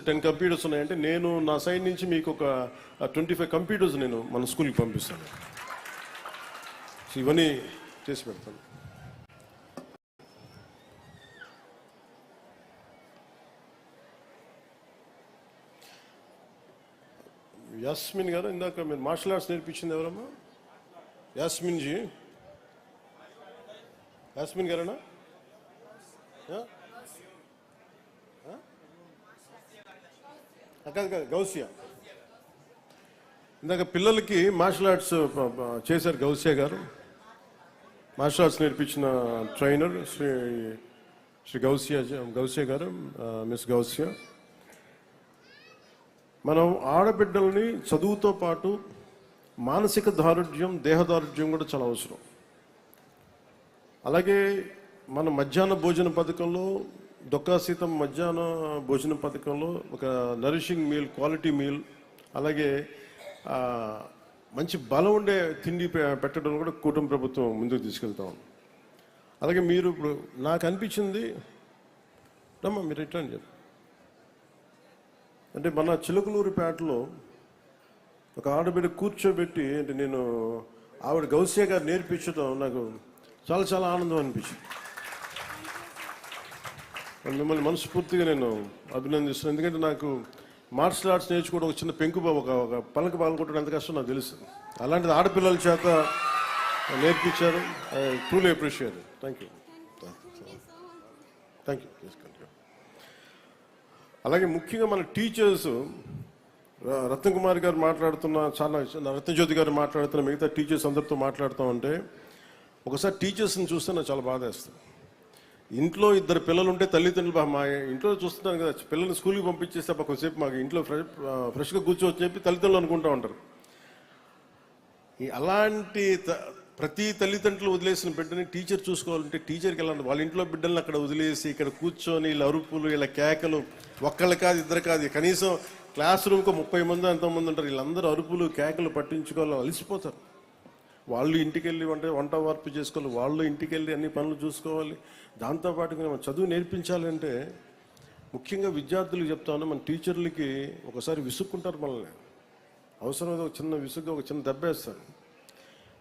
Ten computers ఉన్నాయంటే నేను నా సైడ్ నుంచి మీకు ఒక ట్వంటీ ఫైవ్ కంప్యూటర్స్ నేను మన స్కూల్కి పంపిస్తాను. సో ఇవన్నీ చేసి పెడతాను. యాస్మిన్ గారు ఇందాక మీరు మార్షల్ ఆర్ట్స్ నేర్పించింది ఎవరమ్మా? యాస్మిన్ జీ. యాస్మిన్ గారేనా ఆ? ఆ? ఆ, కాదు కాదు గౌసియా. ఇందాక పిల్లలకి మార్షల్ ఆర్ట్స్ చేశారు గౌసియా గారు. మార్షల్ ఆర్ట్స్ నేర్పించిన ట్రైనర్ శ్రీ శ్రీ గౌసియా గౌసియా గారు మిస్ గౌసియా. మనం ఆడబిడ్డల్ని చదువుతో పాటు మానసిక దారుఢ్యం దేహ దారుఢ్యం కూడా చాలా అవసరం. అలాగే మన మధ్యాహ్న భోజన పథకంలో దొక్కా సీతం మధ్యాహ్న భోజన పథకంలో ఒక నరిషింగ్ మీల్ క్వాలిటీ మీల్ అలాగే మంచి బలం ఉండే తిండి పె- పెట్టడం కూడా కూటమి ప్రభుత్వం ముందుకు తీసుకెళ్తాం అలాగే మీరు ఇప్పుడు నాకు అనిపించింది రమ్మా మీరు రిటర్న్ చెప్పి అంటే మన చిలుకలూరిపేటలో ఒక ఆడబిడ్డ కూర్చోబెట్టి అంటే నేను ఆవిడ గౌసే గారు నేర్పించడం నాకు చాలా చాలా ఆనందం అనిపించింది. మిమ్మల్ని మనస్ఫూర్తిగా నేను అభినందిస్తున్నాను. ఎందుకంటే నాకు మార్షల్ ఆర్ట్స్ నేర్చుకోవడం ఒక చిన్న పెంకుబాబు ఒక ఒక పలక పాల్గొట్టడం ఎంత కష్టం నాకు తెలుసు. అలాంటిది ఆడపిల్లల చేత నేర్పించారు. I truly appreciate thank you thank you అలాగే ముఖ్యంగా మన టీచర్స్ రత్న కుమార్ గారు మాట్లాడుతున్న చాలా రత్నజ్యోతి గారు మాట్లాడుతున్న మిగతా టీచర్స్ అందరితో మాట్లాడుతూ ఉంటే ఒకసారి టీచర్స్ని చూస్తే నాకు చాలా బాధ వేస్తుంది ఇంట్లో ఇద్దరు పిల్లలు ఉంటే తల్లిదండ్రులు మా ఇంట్లో చూస్తున్నాను కదా పిల్లల్ని స్కూల్కి పంపించేస్తే అబ్బా కొంచెంసేపు మాకు ఇంట్లో ఫ్రెష్ ఫ్రెష్గా కూర్చోవచ్చు చెప్పి తల్లిదండ్రులు అనుకుంటూ ఉంటారు. ఈ అలాంటి త- ప్రతి తల్లిదండ్రులు వదిలేసిన బిడ్డని టీచర్ చూసుకోవాలంటే టీచర్కి వెళ్ళాలి వాళ్ళ ఇంట్లో బిడ్డల్ని అక్కడ వదిలేసి ఇక్కడ కూర్చొని వీళ్ళ అరుపులు వీళ్ళ కేకలు ఒక్కళ్ళు కాదు ఇద్దరు కాదు కనీసం క్లాస్ రూమ్కి ముప్పై మంది ఎంతమంది ఉంటారు వీళ్ళందరూ అరుపులు కేకలు పట్టించుకోవాలి అలసిపోతారు. వాళ్ళు ఇంటికి వెళ్ళి వంట వంట వార్పు చేసుకోవాలి వాళ్ళు ఇంటికి వెళ్ళి అన్ని పనులు చూసుకోవాలి. దాంతోపాటు మనం చదువు నేర్పించాలంటే ముఖ్యంగా విద్యార్థులకు చెప్తాను మన టీచర్లకి ఒకసారి విసుక్కుంటారు మనల్ని. అవసరం ఒక చిన్న విసుగ్గా ఒక చిన్న దెబ్బ వేస్తారు.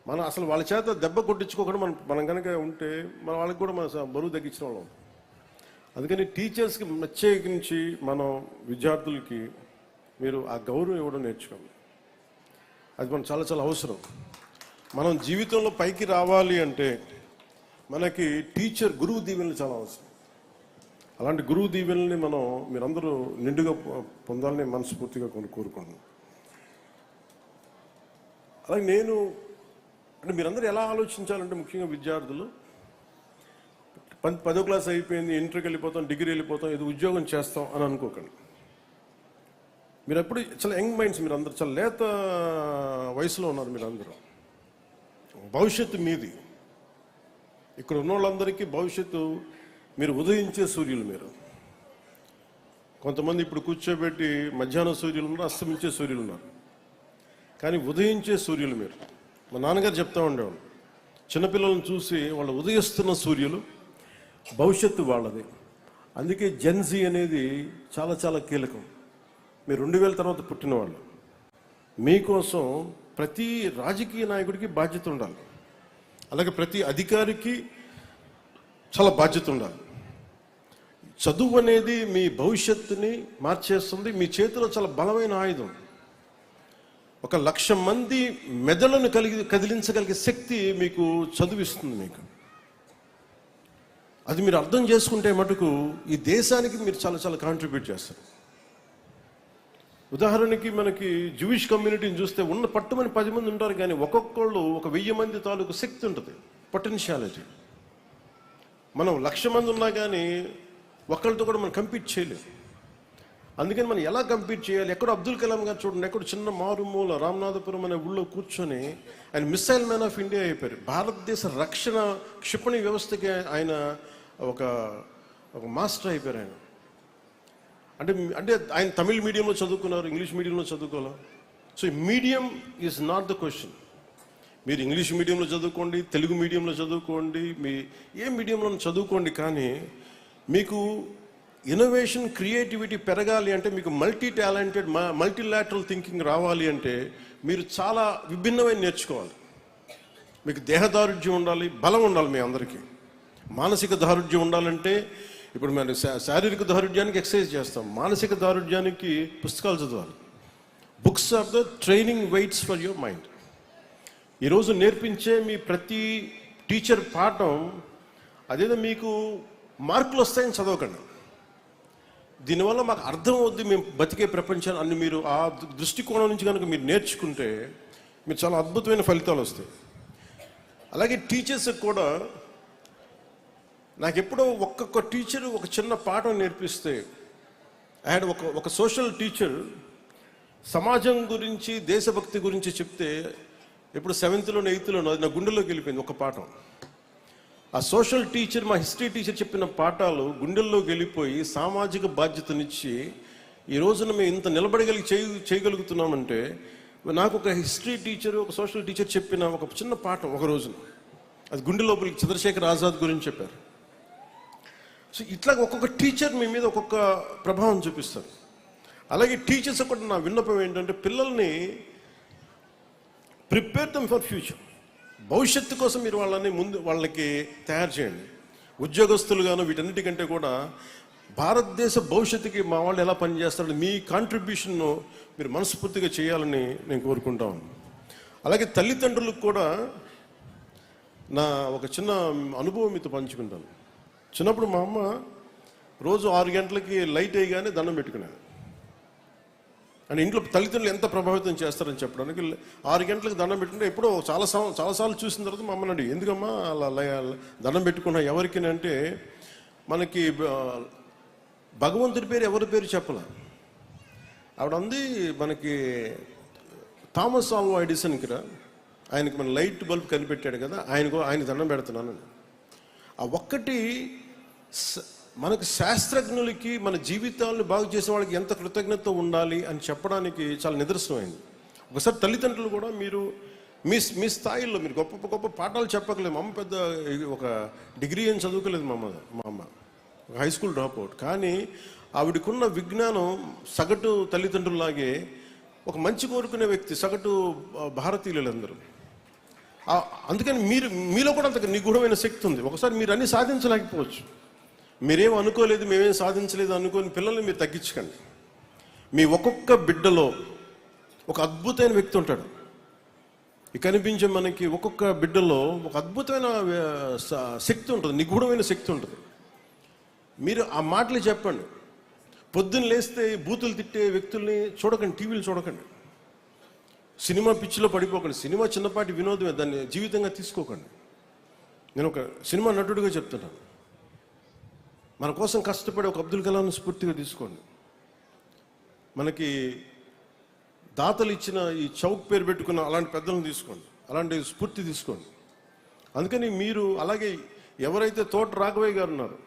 మనం అసలు వాళ్ళ చేత దెబ్బ కొట్టించుకోకుండా మనం మనం కనుక ఉంటే మన వాళ్ళకి కూడా మన బరువు తగ్గించిన వాళ్ళం. అందుకని టీచర్స్కి ప్రత్యేకించి మనం విద్యార్థులకి మీరు ఆ గౌరవం ఇవ్వడం నేర్చుకోండి అది మనం చాలా చాలా అవసరం. మనం జీవితంలో పైకి రావాలి అంటే మనకి టీచర్ గురువు దీవెనలు చాలా అవసరం. అలాంటి గురువు దీవెనల్ని మనం మీరందరూ నిండుగా పొందాలని మనస్ఫూర్తిగా కొన్ని కోరుకున్నాను అలాగే నేను అంటే మీరందరూ ఎలా ఆలోచించాలంటే ముఖ్యంగా విద్యార్థులు పదో క్లాస్ అయిపోయింది ఇంటర్కి వెళ్ళిపోతాం డిగ్రీ వెళ్ళిపోతాం ఇది ఉద్యోగం చేస్తాం అని అనుకోకండి. మీరు ఎప్పుడు చాలా యంగ్ మైండ్స్ మీరు అందరు చాలా లేత వయసులో ఉన్నారు మీరు అందరూ భవిష్యత్తు మీది. ఇక్కడ ఉన్న వాళ్ళందరికీ భవిష్యత్తు మీరు ఉదయించే సూర్యులు మీరు. కొంతమంది ఇప్పుడు కూర్చోబెట్టి మధ్యాహ్నం సూర్యులు ఉన్నారు అస్తమించే సూర్యులు ఉన్నారు. కానీ ఉదయించే సూర్యులు మీరు. మా నాన్నగారు చెప్తా ఉండేవాడు చిన్నపిల్లలను చూసి వాళ్ళు ఉదయిస్తున్న సూర్యులు భవిష్యత్తు వాళ్ళది. అందుకే జెన్జీ అనేది చాలా చాలా కీలకం. మీరు రెండు వేల తర్వాత పుట్టిన వాళ్ళు మీకోసం ప్రతి రాజకీయ నాయకుడికి బాధ్యత ఉండాలి. అలాగే ప్రతి అధికారికి చాలా బాధ్యత ఉండాలి. చదువు అనేది మీ భవిష్యత్తుని మార్చేస్తుంది మీ చేతిలో చాలా బలమైన ఆయుధం. ఒక లక్ష మంది మెదడును కలిగి కదిలించగలిగే శక్తి మీకు చదువిస్తుంది మీకు. అది మీరు అర్థం చేసుకుంటే మటుకు ఈ దేశానికి మీరు చాలా చాలా కాంట్రిబ్యూట్ చేస్తారు. ఉదాహరణకి మనకి జూయిష్ కమ్యూనిటీని చూస్తే ఉన్న పట్టుమని పది మంది ఉంటారు కానీ ఒక్కొక్కళ్ళు ఒక వెయ్యి మంది తాలూకు శక్తి ఉంటుంది పొటెన్షియాలిటీ మనం లక్ష మంది ఉన్నా కానీ ఒకళ్ళతో కూడా మనం కంపీట్ చేయలేము అందుకని మనం ఎలా కంపీట్ చేయాలి? ఎక్కడ అబ్దుల్ కలాం గారు చూడండి ఎక్కడ చిన్న మారుమూల రామనాథపురం అనే ఊళ్ళో కూర్చొని ఆయన మిస్సైల్ మ్యాన్ ఆఫ్ ఇండియా అయిపోయారు. భారతదేశ రక్షణ క్షిపణి వ్యవస్థకి ఆయన ఒక ఒక మాస్టర్ అయిపోయారు ఆయన. అంటే అంటే ఆయన తమిళ మీడియంలో చదువుకున్నారు ఇంగ్లీష్ మీడియంలో చదువుకోవాలి? So medium is not the question మీరు ఇంగ్లీష్ మీడియంలో చదువుకోండి తెలుగు మీడియంలో చదువుకోండి మీ ఏ మీడియంలో చదువుకోండి కానీ మీకు ఇన్నోవేషన్ క్రియేటివిటీ పెరగాలి అంటే మీకు మల్టీ టాలెంటెడ్ మల్టీలాటరల్ థింకింగ్ రావాలి అంటే మీరు చాలా విభిన్నమైన నేర్చుకోవాలి. మీకు దేహ దారుఢ్యం ఉండాలి బలం ఉండాలి మీ అందరికీ. మానసిక దారుఢ్యం ఉండాలంటే ఇప్పుడు మనం శారీరక దారుఢ్యానికి ఎక్సర్సైజ్ చేస్తాం. మానసిక దారుఢ్యానికి పుస్తకాలు చదవాలి. Books are the training weights for your mind. ఈరోజు నేర్పించే మీ ప్రతి టీచర్ పాఠం అదేదో మీకు మార్కులు వస్తాయని చదవకండి. దీనివల్ల మాకు అర్థం అవుద్ది మేము బతికే ప్రపంచాన్ని అన్ని మీరు ఆ దృష్టికోణం నుంచి కనుక మీరు నేర్చుకుంటే మీరు చాలా అద్భుతమైన ఫలితాలు వస్తాయి. అలాగే టీచర్స్ కూడా నాకు ఎప్పుడో ఒక్కొక్క టీచర్ ఒక చిన్న పాఠం నేర్పిస్తే హ్యాడ్ ఒక ఒక సోషల్ టీచర్ సమాజం గురించి దేశభక్తి గురించి చెప్తే ఇప్పుడు సెవెంత్లోనో ఎయిత్లోనో అది నా గుండెల్లోకి వెళ్ళిపోయింది ఒక పాఠం. ఆ సోషల్ టీచర్ మా హిస్టరీ టీచర్ చెప్పిన పాఠాలు గుండెల్లోకి వెళ్ళిపోయి సామాజిక బాధ్యతనిచ్చి ఈ రోజున మేము ఇంత నిలబడగలిగి చేయ చేయగలుగుతున్నామంటే నాకు ఒక హిస్టరీ టీచర్ ఒక సోషల్ టీచర్ చెప్పిన ఒక చిన్న పాఠం ఒక రోజున. అది గుండె లోపలికి చంద్రశేఖర్ ఆజాద్ గురించి చెప్పారు. సో ఇట్లా ఒక్కొక్క టీచర్ మీ మీద ఒక్కొక్క ప్రభావం చూపిస్తారు అలాగే టీచర్స్ కూడా నా విన్నపం ఏంటంటే పిల్లల్ని ప్రిపేర్ దమ్ ఫర్ ఫ్యూచర్ భవిష్యత్తు కోసం మీరు వాళ్ళని ముందు వాళ్ళకి తయారు చేయండి. ఉద్యోగస్తులుగాను వీటన్నిటికంటే కూడా భారతదేశ భవిష్యత్తుకి మా వాళ్ళు ఎలా పనిచేస్తారని మీ కాంట్రిబ్యూషన్ను మీరు మనస్ఫూర్తిగా చేయాలని నేను కోరుకుంటా అలాగే తల్లిదండ్రులకు కూడా నా ఒక చిన్న అనుభవం మీతో పంచుకుంటాను. చిన్నప్పుడు మా అమ్మ రోజు ఆరు గంటలకి లైట్ వేయగానే దండం పెట్టుకునేది. అని ఇంట్లో తల్లిదండ్రులు ఎంత ప్రభావితం చేస్తారని చెప్పడానికి ఆరు గంటలకు దండం పెట్టుకుంటే ఎప్పుడో చాలా సం- చాలాసార్లు చూసిన తర్వాత మా అమ్మని అడిగి ఎందుకమ్మా అలా దండం పెట్టుకున్నా ఎవరికి అంటే మనకి భగవంతుడి పేరు ఎవరి పేరు చెప్పాల? ఆవిడ అంది మనకి థామస్ ఆల్వా ఎడిసన్కి రా ఆయనకి మన లైట్ బల్బ్ కనిపెట్టాడు కదా ఆయనకు ఆయన దండం పెడుతున్నాను ఆ ఒక్కటి మనకు శాస్త్రజ్ఞులకి మన జీవితాలను బాగు చేసే వాళ్ళకి ఎంత కృతజ్ఞత ఉండాలి అని చెప్పడానికి చాలా నిదర్శనమైంది. ఒకసారి తల్లిదండ్రులు కూడా మీరు మీ మీ స్థాయిలో మీరు గొప్ప గొప్ప పాఠాలు చెప్పకలేదు. మా అమ్మ పెద్ద ఒక డిగ్రీ ఏం చదువుకోలేదు మా అమ్మ మా అమ్మ. ఒక హై స్కూల్ డ్రాప్ అవుట్. కానీ ఆవిడకున్న విజ్ఞానం సగటు తల్లిదండ్రుల్లాగే ఒక మంచి కోరుకునే వ్యక్తి సగటు భారతీయులందరూ. అందుకని మీరు మీలో కూడా అంత నిగూఢమైన శక్తి ఉంది. ఒకసారి మీరు అన్ని సాధించలేకపోవచ్చు. మీరేం అనుకోలేదు మేమేం సాధించలేదు అనుకోని పిల్లల్ని మీరు తగ్గించకండి. మీ ఒక్కొక్క బిడ్డలో ఒక అద్భుతమైన వ్యక్తి ఉంటాడు. కనిపించే మనకి ఒక్కొక్క బిడ్డలో ఒక అద్భుతమైన శక్తి ఉంటుంది. నిగూఢమైన శక్తి ఉంటుంది. మీరు ఆ మాటలు చెప్పండి. పొద్దున్న లేస్తే బూతులు తిట్టే వ్యక్తుల్ని చూడకండి టీవీలు చూడకండి. సినిమా పిచ్చిలో పడిపోకండి. సినిమా చిన్నపాటి వినోదమే. దాన్ని జీవితంగా తీసుకోకండి. నేను ఒక సినిమా నటుడిగా చెప్తున్నాను మన కోసం కష్టపడే ఒక అబ్దుల్ కలాంను స్ఫూర్తిగా తీసుకోండి. మనకి దాతలు ఇచ్చిన ఈ చౌక్ పేరు పెట్టుకున్న అలాంటి పెద్దలను తీసుకోండి. అలాంటి స్ఫూర్తి తీసుకోండి. అందుకని మీరు అలాగే ఎవరైతే తోట రాఘవయ్య గారు ఉన్నారు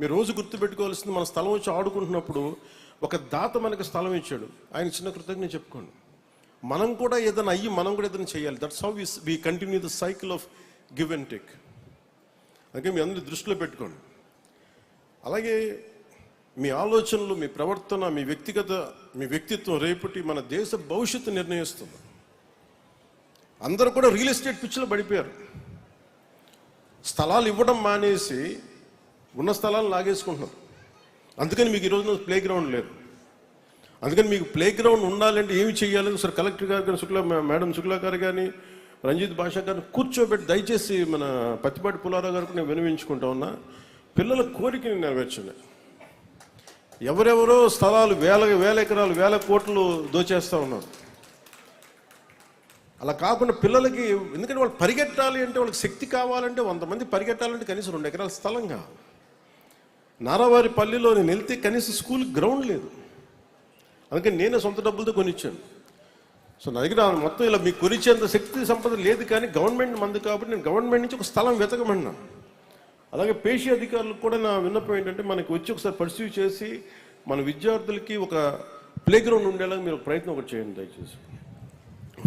మీరు రోజు గుర్తుపెట్టుకోవాల్సింది మన స్థలం వచ్చి ఆడుకుంటున్నప్పుడు ఒక దాత మనకి స్థలం ఇచ్చాడు. ఆయన చిన్న కృతజ్ఞత చెప్పుకోండి. మనం కూడా ఏదైనా అయ్యి మనం కూడా ఏదైనా చేయాలి. That's how we continue the cycle of give and take అందుకే మీ అందరి దృష్టిలో పెట్టుకోండి. అలాగే మీ ఆలోచనలు మీ ప్రవర్తన మీ వ్యక్తిగత మీ వ్యక్తిత్వం రేపటి మన దేశ భవిష్యత్తు నిర్ణయిస్తుంది. అందరూ కూడా రియల్ ఎస్టేట్ పిచ్చిలో పడిపోయారు. స్థలాలు ఇవ్వడం మానేసి ఉన్న స్థలాలు లాగేసుకుంటున్నారు. అందుకని మీకు ఈరోజు ప్లే గ్రౌండ్ లేదు. అందుకని మీకు ప్లే గ్రౌండ్ ఉండాలంటే ఏమి చేయాలని సార్ కలెక్టర్ గారు కానీ శుక్లా మేడం శుక్లా గారు కానీ రంజిత్ భాషా గారిని కూర్చోబెట్టి దయచేసి మన పత్తిపాటి పుల్లారావు గారికి నేను వినవించుకుంటా ఉన్నా. పిల్లల కోరికని నెరవేర్చండి. ఎవరెవరో స్థలాలు వేల వేల ఎకరాలు వేల కోట్లు దోచేస్తా ఉన్నారు. అలా కాకుండా పిల్లలకి ఎందుకంటే వాళ్ళు పరిగెట్టాలి అంటే వాళ్ళకి శక్తి కావాలంటే వంద మంది పరిగెట్టాలంటే కనీసం రెండు ఎకరాల స్థలం కావాలి. నారావారి పల్లిలో నేను వెళ్తే కనీసం స్కూల్ గ్రౌండ్ లేదు. అందుకని నేనే సొంత డబ్బులతో కొనిచ్చాను. సో నా దగ్గర మొత్తం ఇలా మీకు కొనిచ్చేంత శక్తి సంపద లేదు కానీ గవర్నమెంట్ మంది కాబట్టి నేను గవర్నమెంట్ నుంచి ఒక స్థలం వెతకమన్నా అలాగే పేషీ అధికారులకు కూడా నా విన్నపం ఏంటంటే మనకి వచ్చి ఒకసారి పర్సూ చేసి మన విద్యార్థులకి ఒక ప్లే గ్రౌండ్ ఉండేలాగా మీరు ఒక ప్రయత్నం ఒకటి చేయండి దయచేసి.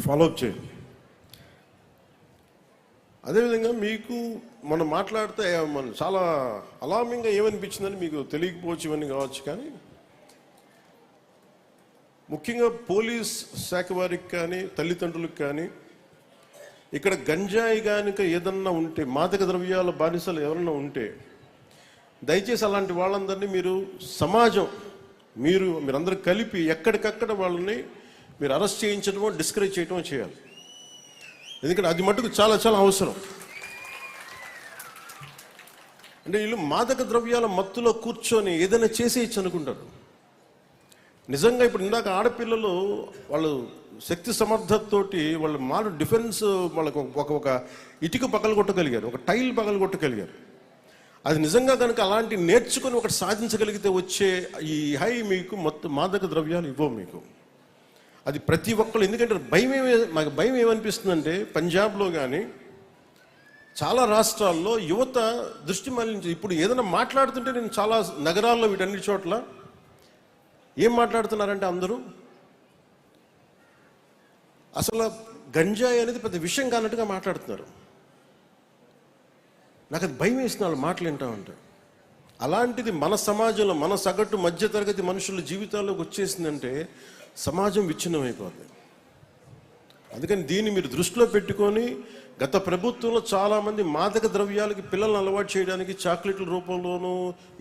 ఫాలోఅప్ చేయండి. అదేవిధంగా మీకు మనం మాట్లాడితే మన చాలా అలామింగ్గా ఏమనిపించిందని మీకు తెలియకపోవచ్చు ఇవన్నీ కావచ్చు కానీ ముఖ్యంగా పోలీస్ శాఖ వారికి కానీ తల్లిదండ్రులకు కానీ ఇక్కడ గంజాయి కనుక ఏదన్నా ఉంటే మాదక ద్రవ్యాల బానిసలు ఎవరన్నా ఉంటే దయచేసి అలాంటి వాళ్ళందరినీ మీరు సమాజం మీరు మీరందరూ కలిపి ఎక్కడికక్కడ వాళ్ళని మీరు అరెస్ట్ చేయించడమో డిస్కరేజ్ చేయడమో చేయాలి. ఎందుకంటే అది మటుకు చాలా చాలా అవసరం. అంటే వీళ్ళు మాదక ద్రవ్యాల మత్తులో కూర్చొని ఏదైనా చేసేయచ్చు అనుకుంటారు. నిజంగా ఇప్పుడు ఇందాక ఆడపిల్లలు వాళ్ళు శక్తి సమర్థతతోటి వాళ్ళు మారు డిఫెన్స్ వాళ్ళకు ఒక ఒక ఇటుక పగలు కొట్టగలిగారు ఒక టైల్ పగలు కొట్టగలిగారు. అది నిజంగా కనుక అలాంటి నేర్చుకొని ఒకటి సాధించగలిగితే వచ్చే ఈ హై మీకు మొత్తం మాదక ద్రవ్యాలు ఇవ్వవు మీకు. అది ప్రతి ఒక్కళ్ళు ఎందుకంటే భయం ఏమే మాకు భయం ఏమనిపిస్తుందంటే పంజాబ్లో కానీ చాలా రాష్ట్రాల్లో యువత దృష్టి మళ్ళించి ఇప్పుడు ఏదైనా మాట్లాడుతుంటే నేను చాలా నగరాల్లో వీటన్ని చోట్ల ఏం మాట్లాడుతున్నారంటే అందరూ? అసలు గంజాయి అనేది పెద్ద విషయం కానట్టుగా మాట్లాడుతున్నారు. నాకు అది భయం వేసిన వాళ్ళు మాటలు వింటా ఉంటే అలాంటిది మన సమాజంలో మన సగటు మధ్యతరగతి మనుషుల జీవితాల్లోకి వచ్చేసిందంటే సమాజం విచ్ఛిన్నమైపోతుంది అందుకని దీన్ని మీరు దృష్టిలో పెట్టుకొని గత ప్రభుత్వంలో చాలామంది మాదక ద్రవ్యాలకి పిల్లల్ని అలవాటు చేయడానికి చాక్లెట్ల రూపంలోనూ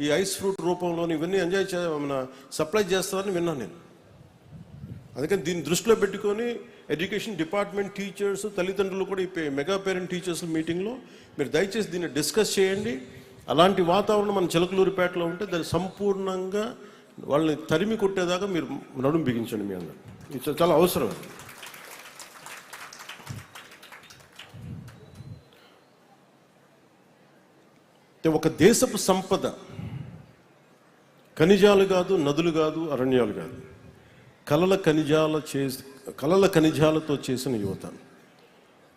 ఈ ఐస్ ఫ్రూట్ రూపంలోనూ ఇవన్నీ ఎంజాయ్ చే మన సప్లై చేస్తారని విన్నాను నేను. అందుకని దీన్ని దృష్టిలో పెట్టుకొని ఎడ్యుకేషన్ డిపార్ట్మెంట్ టీచర్స్ తల్లిదండ్రులు కూడా ఈ మెగా పేరెంట్ టీచర్స్ మీటింగ్లో మీరు దయచేసి దీన్ని డిస్కస్ చేయండి. అలాంటి వాతావరణం మన చిలకలూరిపేటలో ఉంటే దాన్ని సంపూర్ణంగా వాళ్ళని తరిమి కొట్టేదాకా మీరు నడుము బిగించండి మీ అందరు. ఇది చాలా అవసరం అంటే ఒక దేశపు సంపద. ఖనిజాలు కాదు నదులు కాదు అరణ్యాలు కాదు. కలల ఖనిజాల చేసి కలల ఖనిజాలతో చేసిన యువత.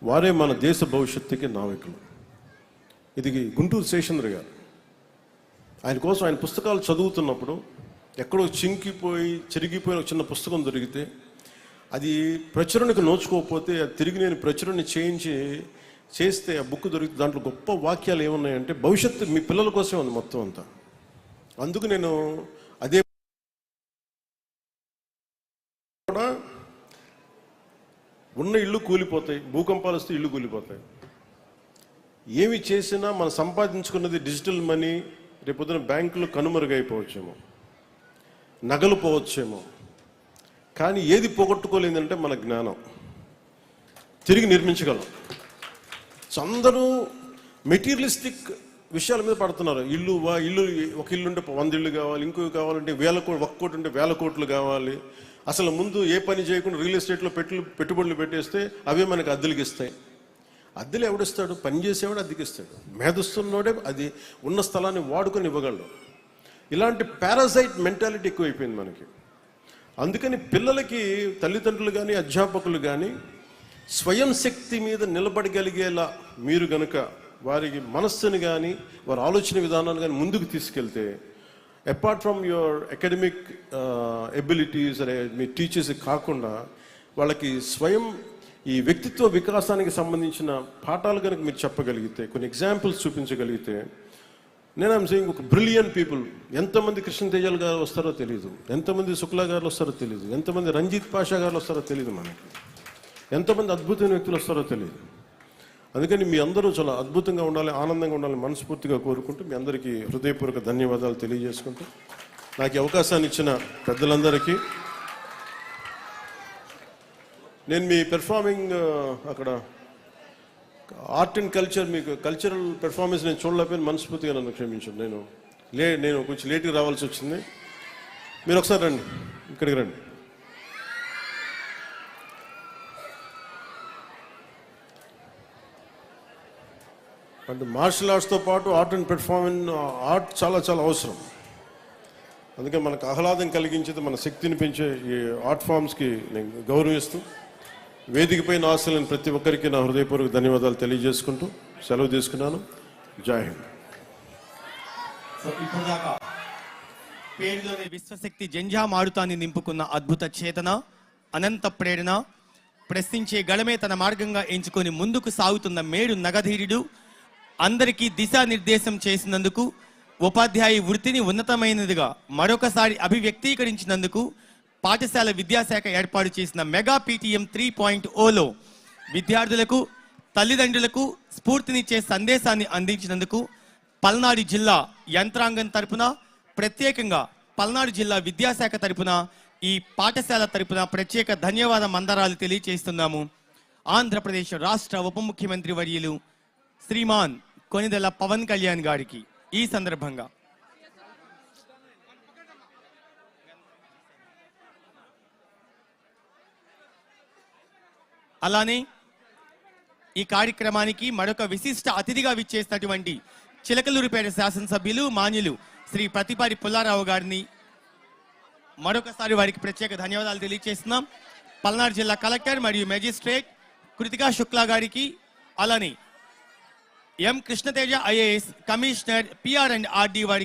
వారే మన దేశ భవిష్యత్తుకి నావికులు. ఇది గుంటూరు శేషేంద్ర గారు. ఆయన కోసం ఆయన పుస్తకాలు చదువుతున్నప్పుడు ఎక్కడో చింకిపోయి చిరిగిపోయిన ఒక చిన్న పుస్తకం దొరికితే అది ప్రచురణకు నోచుకోకపోతే అది తిరిగి నేను ప్రచురణ చేయించి చేస్తే ఆ బుక్ దొరికితే దాంట్లో గొప్ప వాక్యాలు ఏమున్నాయంటే భవిష్యత్తు మీ పిల్లల కోసమే ఉంది మొత్తం అంతా. అందుకు నేను అదే కూడా ఉన్న ఇల్లు కూలిపోతాయి భూకంపాలు వస్తే ఇల్లు కూలిపోతాయి. ఏమి చేసినా మనం సంపాదించుకున్నది డిజిటల్ మనీ రేపొద్దున బ్యాంకులు కనుమరుగైపోవచ్చేమో నగలు పోవచ్చేమో. కానీ ఏది పోగొట్టుకోలేదంటే మన జ్ఞానం. తిరిగి నిర్మించగలం. సో అందరూ మెటీరియలిస్టిక్ విషయాల మీద పడుతున్నారు. ఇల్లు వా ఇల్లు ఒక ఇల్లు ఉంటే వంద ఇల్లు కావాలి ఇంకో కావాలంటే వేల కోట్లు ఒక్క కోటి ఉంటే వేల కోట్లు కావాలి. అసలు ముందు ఏ పని చేయకుండా రియల్ ఎస్టేట్లో పెట్టు పెట్టుబడులు పెట్టేస్తే అవే మనకు అద్దెలకు ఇస్తాయి. అద్దెలు ఎవడిస్తాడు? పని చేసేవాడు అద్దెకిస్తాడు. మేధస్తున్నోడే అది ఉన్న స్థలాన్ని వాడుకొని ఇవ్వగలడు. ఇలాంటి పారాసైట్ మెంటాలిటీ ఎక్కువైపోయింది మనకి. అందుకని పిల్లలకి తల్లిదండ్రులు కానీ అధ్యాపకులు కానీ స్వయం శక్తి మీద నిలబడగలిగేలా మీరు గనుక వారికి మనస్సుని కానీ వారి ఆలోచన విధానాన్ని కానీ ముందుకు తీసుకెళ్తే apart from your academic abilities అనే మీ టీచర్స్ కాకుండా వాళ్ళకి స్వయం ఈ వ్యక్తిత్వ వికాసానికి సంబంధించిన పాఠాలు కనుక మీరు చెప్పగలిగితే కొన్ని ఎగ్జాంపుల్స్ చూపించగలిగితే నేను ఐమ్ సేయింగ్ ఒక బ్రిలియన్ పీపుల్ ఎంతమంది కృష్ణతేజల్ గారు వస్తారో తెలియదు ఎంతమంది శుక్లా గారు వస్తారో తెలియదు ఎంతమంది రంజిత్ పాషా గారు వస్తారో తెలియదు మనకి. ఎంతమంది అద్భుతమైన వ్యక్తులు వస్తారో తెలియదు. అందుకని మీ అందరూ చాలా అద్భుతంగా ఉండాలి ఆనందంగా ఉండాలి మనస్ఫూర్తిగా కోరుకుంటూ మీ అందరికీ హృదయపూర్వక ధన్యవాదాలు తెలియజేసుకుంటూ నాకు అవకాశాన్ని ఇచ్చిన పెద్దలందరికీ నేను మీ పెర్ఫార్మింగ్ అక్కడ ఆర్ట్ అండ్ కల్చర్ మీకు కల్చరల్ పెర్ఫార్మెన్స్ నేను చూడలేకపోయిన మనస్ఫూర్తిగా నన్ను క్షమించండి. నేను లే నేను కొంచెం లేట్గా రావాల్సి వచ్చింది. మీరు ఒకసారి రండి ఇక్కడికి రండి. అంటే మార్షల్ ఆర్ట్స్తో పాటు ఆర్ట్ అండ్ పెర్ఫార్మెన్స్ ఆర్ట్ చాలా చాలా అవసరం. అందుకే మనకు ఆహ్లాదం కలిగించేది మన శక్తిని పెంచే ఈ ఆర్ట్ ఫామ్స్కి నేను గౌరవిస్తూ వేదికపై ఆశలను ప్రతి ఒక్కరికి నా హృదయపూర్వక ధన్యవాదాలు తెలియజేసుకుంటూ సెలవు తీసుకున్నాను. జై హింద్. పేరులోనే పేరులోని విశ్వశక్తి జంజా మారుతాన్ని నింపుకున్న అద్భుత చేతన అనంత ప్రేరణ ప్రశ్నించే గళమే తన మార్గంగా ఎంచుకొని ముందుకు సాగుతున్న మేడు నగధీరుడు అందరికీ దిశానిర్దేశం చేసినందుకు ఉపాధ్యాయ వృత్తిని ఉన్నతమైనదిగా మరొకసారి అభివ్యక్తీకరించినందుకు పాఠశాల విద్యాశాఖ ఏర్పాటు చేసిన మెగా పీటీఎం త్రీ పాయింట్ ఓలో విద్యార్థులకు తల్లిదండ్రులకు స్ఫూర్తినిచ్చే సందేశాన్ని అందించినందుకు పల్నాడు జిల్లా యంత్రాంగం తరపున ప్రత్యేకంగా పల్నాడు జిల్లా విద్యాశాఖ తరపున ఈ పాఠశాల తరపున ప్రత్యేక ధన్యవాద మందరాలు తెలియజేస్తున్నాము ఆంధ్రప్రదేశ్ రాష్ట్ర ఉప ముఖ్యమంత్రి వర్యులు శ్రీమాన్ కొనిదెల పవన్ కళ్యాణ్ గారికి ఈ సందర్భంగా. అలానే ఈ కార్యక్రమానికి మరొక విశిష్ట అతిథిగా విచ్చేసినటువంటి చిలకలూరుపేట శాసనసభ్యులు మాన్యులు శ్రీ ప్రతిపాటి పుల్లారావు గారిని మరొకసారి వారికి ప్రత్యేక ధన్యవాదాలు తెలియజేస్తున్నాం పల్నాడు జిల్లా కలెక్టర్ మరియు మెజిస్ట్రేట్ కృతికా శుక్లా గారికి అలానే M Krishna Teja IAS commissioner PR and RD వారి